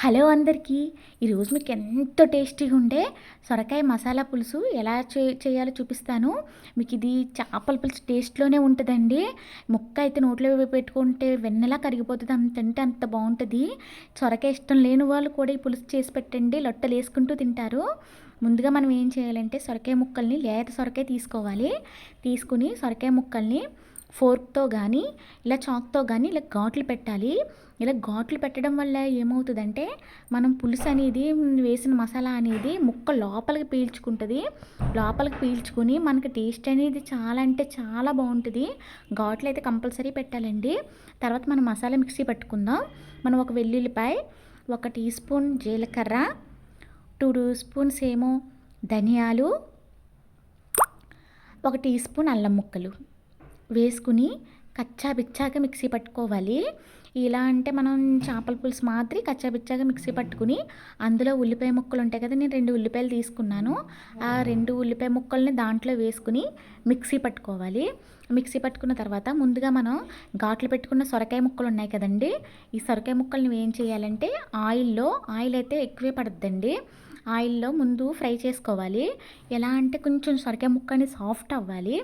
Hello అందరికీ. ఈరోజు మీకు ఎంతో టేస్టీగా ఉండే సొరకాయ మసాలా పులుసు ఎలా చే చేయాలో చూపిస్తాను. మీకు ఇది చేపల పులుసు టేస్ట్లోనే ఉంటుందండి. ముక్క అయితే నోట్లో పెట్టుకుంటే వెన్నెలా కరిగిపోతుంది. అంత తింటే అంత బాగుంటుంది. సొరకాయ ఇష్టం లేని వాళ్ళు కూడా ఈ పులుసు చేసి పెట్టండి. లొట్టలు వేసుకుంటూ తింటారు. ముందుగా మనం ఏం చేయాలంటే సొరకాయ ముక్కల్ని లేత సొరకాయ తీసుకోవాలి. తీసుకుని సొరకాయ ముక్కల్ని ఫోర్క్తో కానీ ఇలా చాక్తో కానీ ఇలా ఘాట్లు పెట్టాలి. ఇలా ఘాట్లు పెట్టడం వల్ల ఏమవుతుందంటే మనం పులుసు అనేది వేసిన మసాలా అనేది ముక్క లోపలికి పీల్చుకుంటుంది. లోపలికి పీల్చుకుని మనకి టేస్ట్ అనేది చాలా అంటే చాలా బాగుంటుంది. ఘాట్లు అయితే కంపల్సరీ పెట్టాలండి. తర్వాత మనం మసాలా మిక్సీ పట్టుకుందాం. మనం ఒక వెల్లుల్లిపాయ ఒక టీ స్పూన్ జీలకర్ర టూ స్పూన్స్ ఏమో ధనియాలు ఒక టీ స్పూన్ అల్లం ముక్కలు. వేసుకుని కచ్చా బిచ్చాగా మిక్సీ పట్టుకోవాలి. ఇలా అంటే మనం చేపల పులుసు మాదిరి కచ్చా బిచ్చాగా మిక్సీ పట్టుకుని అందులో ఉల్లిపాయ ముక్కలు ఉంటాయి కదా నేను రెండు ఉల్లిపాయలు తీసుకున్నాను. ఆ రెండు ఉల్లిపాయ ముక్కల్ని దాంట్లో వేసుకుని మిక్సీ పట్టుకోవాలి. మిక్సీ పట్టుకున్న తర్వాత ముందుగా మనం ఘాట్లు పెట్టుకున్న సొరకాయ ముక్కలు ఉన్నాయి కదండి ఈ సొరకాయ ముక్కల్ని ఏం చేయాలంటే ఆయిల్లో ఆయిల్ అయితే ఎక్కువే పడుతుందండి ఆయిల్లో ముందు ఫ్రై చేసుకోవాలి. ఎలా అంటే కొంచెం సొరకాయ ముక్కని సాఫ్ట్ అవ్వాలి.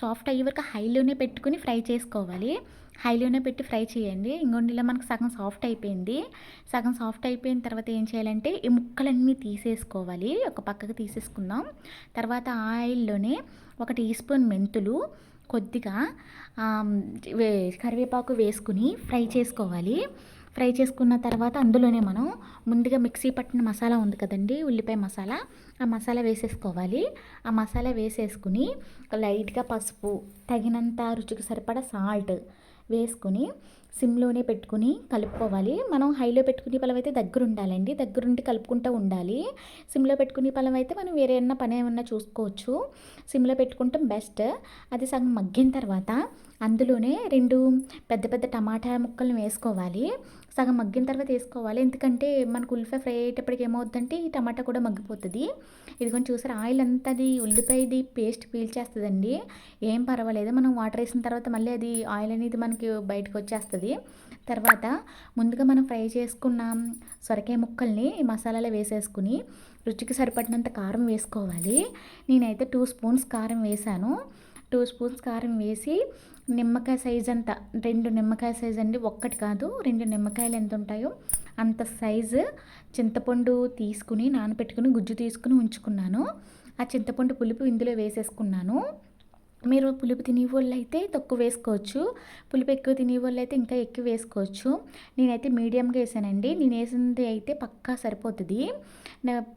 సాఫ్ట్ అయ్యే వరకు హైలోనే పెట్టుకుని ఫ్రై చేసుకోవాలి. హైలోనే పెట్టి ఫ్రై చేయండి. ఇంకొండి ఇలా మనకు సగం సాఫ్ట్ అయిపోయింది. సగం సాఫ్ట్ అయిపోయిన తర్వాత ఏం చేయాలంటే ఈ ముక్కలన్నీ తీసేసుకోవాలి. ఒక పక్కకు తీసేసుకుందాం. తర్వాత ఆయిల్లోనే ఒక టీ స్పూన్ మెంతులు కొద్దిగా కరివేపాకు వేసుకుని ఫ్రై చేసుకోవాలి. ఫ్రై చేసుకున్న తర్వాత అందులోనే మనం ముందుగా మిక్సీ పట్టిన మసాలా ఉంది కదండి ఉల్లిపాయ మసాలా. ఆ మసాలా వేసేసుకోవాలి. ఆ మసాలా వేసేసుకుని లైట్గా పసుపు తగినంత రుచికి సరిపడా సాల్ట్ వేసుకుని సిమ్లోనే పెట్టుకుని కలుపుకోవాలి. మనం హైలో పెట్టుకునే పలం అయితే దగ్గర ఉండాలండి. దగ్గరుండి కలుపుకుంటూ ఉండాలి. సిమ్లో పెట్టుకునే పలం అయితే మనం వేరే ఏమన్నా పని ఏమన్నా చూసుకోవచ్చు. సిమ్లో పెట్టుకుంటాం బెస్ట్. అది సగం మగ్గిన తర్వాత అందులోనే రెండు పెద్ద పెద్ద టమాటా ముక్కలను వేసుకోవాలి. సగం మగ్గిన తర్వాత వేసుకోవాలి. ఎందుకంటే మనకు ఉల్లిపాయ ఫ్రై అయ్యేటప్పటికి ఏమవుతుందంటే ఈ టమాటా కూడా మగ్గిపోతుంది. ఇదిగోని చూసారు ఆయిల్ అంతా అది ఉల్లిపాయది పేస్ట్ పీల్చేస్తుందండి. ఏం పర్వాలేదు మనం వాటర్ వేసిన తర్వాత మళ్ళీ అది ఆయిల్ అనేది మనకి బయటకు వచ్చేస్తుంది. తర్వాత ముందుగా మనం ఫ్రై చేసుకున్న సొరకాయ ముక్కల్ని మసాలాలో వేసేసుకుని రుచికి సరిపడినంత కారం వేసుకోవాలి. నేనైతే టూ స్పూన్స్ కారం వేసాను. టూ స్పూన్స్ కారం వేసి నిమ్మకాయ సైజ్ అంతా రెండు నిమ్మకాయ సైజ్ అండి ఒక్కటి కాదు రెండు నిమ్మకాయలు ఎంత ఉంటాయో అంత సైజు చింతపండు తీసుకుని నానబెట్టుకుని గుజ్జు తీసుకుని ఉంచుకున్నాను. ఆ చింతపండు పులుపు ఇందులో వేసేసుకున్నాను. మీరు పులుపు తినే వాళ్ళు అయితే తక్కువ వేసుకోవచ్చు. పులుపు ఎక్కువ తినే వాళ్ళు అయితే ఇంకా ఎక్కువ వేసుకోవచ్చు. నేనైతే మీడియంగా వేసానండి. నేను వేసింది అయితే పక్కా సరిపోతుంది.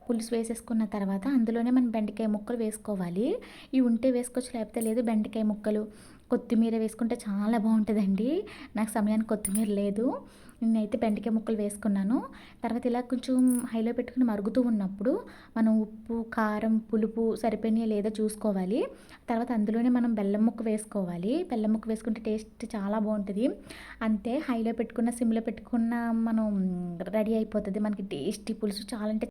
పులుసు వేసేసుకున్న తర్వాత అందులోనే మనం బెండకాయ ముక్కలు వేసుకోవాలి. ఇవి ఉంటే వేసుకోవచ్చు లేకపోతే లేదు బెండకాయ ముక్కలు. కొత్తిమీర వేసుకుంటే చాలా బాగుంటుందండి. నాకు సమయానికి కొత్తిమీర లేదు. నేనైతే బెండకాయ ముక్కలు వేసుకున్నాను. తర్వాత ఇలా కొంచెం హైలో పెట్టుకుని మరుగుతూ ఉన్నప్పుడు మనం ఉప్పు కారం పులుపు సరిపోయినాయా లేదా చూసుకోవాలి. తర్వాత అందులోనే మనం బెల్లం ముక్క వేసుకోవాలి. బెల్లం ముక్క వేసుకుంటే టేస్ట్ చాలా బాగుంటుంది. అంతే హైలో పెట్టుకున్న సిమ్లో పెట్టుకున్న మనం రెడీ అయిపోతుంది. మనకి టేస్టీ పులుసు చాలా అంటే